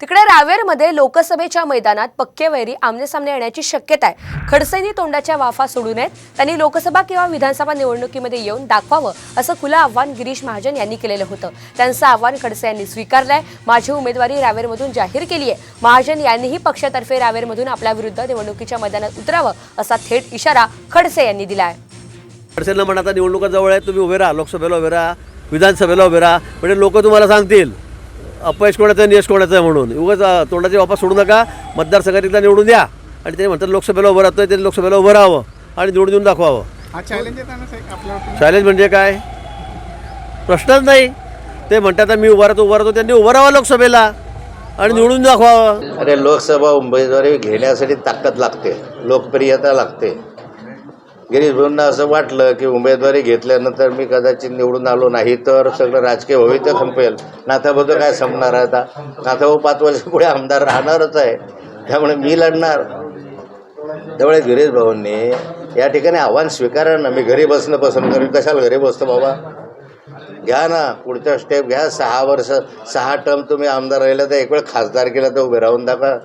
तिकडे रावेरमध्ये लोकसभेच्या मैदानात पक्के वैरी आमनेसामने येण्याची शक्यता आहे. खडसेंनी तोंडाच्या वाफा सोडू नयेत. त्यांनी लोकसभा किंवा विधानसभा निवडणुकीमध्ये येऊन दाखवावं असं खुलं आव्हान गिरीश महाजन यांनी केलेलं होतं. त्यांचं आव्हान खडसे यांनी स्वीकारलंय. माझी उमेदवारी रावेरमधून जाहीर केली आहे महाजन यांनीही पक्षातर्फे रावेरमधून आपल्या विरुद्ध निवडणुकीच्या मैदानात उतरावं असा थेट इशारा खडसे यांनी दिलाय. खडसेंना म्हणा आता निवडणुका जवळ आहे तुम्ही उभे राहा लोकसभेला उभे राहा विधानसभेला उभे राहा. म्हणजे लोक तुम्हाला सांगतील. अपयश कोणाचं आहे, यश कोणाचं आहे म्हणून. उगाच तोंडाची वापस सोडू नका. मतदारसंघात एकदा निवडून द्या. आणि ते म्हणतात लोकसभेला उभं राहतोय त्यांनी लोकसभेला उभं राहावं आणि निवडून देऊन दाखवावं. हा चॅलेंज म्हणजे काय? प्रश्नच नाही. ते म्हणतात मी उभा राहतो उभा राहतो. त्यांनी उभं राहावं लोकसभेला आणि निवडून दाखवावं. अरे लोकसभा उमेदवारी घेण्यासाठी ताकद लागते. लोकप्रियता लागते. गिरीशभाऊंना असं वाटलं की उमेदवारी घेतल्यानंतर मी कदाचित निवडून आलो नाही तर सगळं राजकीय भविष्य संपेल. नाथाबद्दल काय संपणार आहे आता? नाथाभाऊ पाच वर्ष पुढे आमदार राहणारच आहे. त्यामुळे मी लढणार. त्यामुळे गिरीश भाऊंनी या ठिकाणी आव्हान स्वीकारा ना. मी घरी बसणं पसंत करेन. कशाला घरी बसतो बाबा? घ्या ना पुढचा स्टेप घ्या. सहा वर्ष सहा टर्म तुम्ही आमदार राहिला तर एक वेळ खासदार केला तर उभे राहून दाखवा.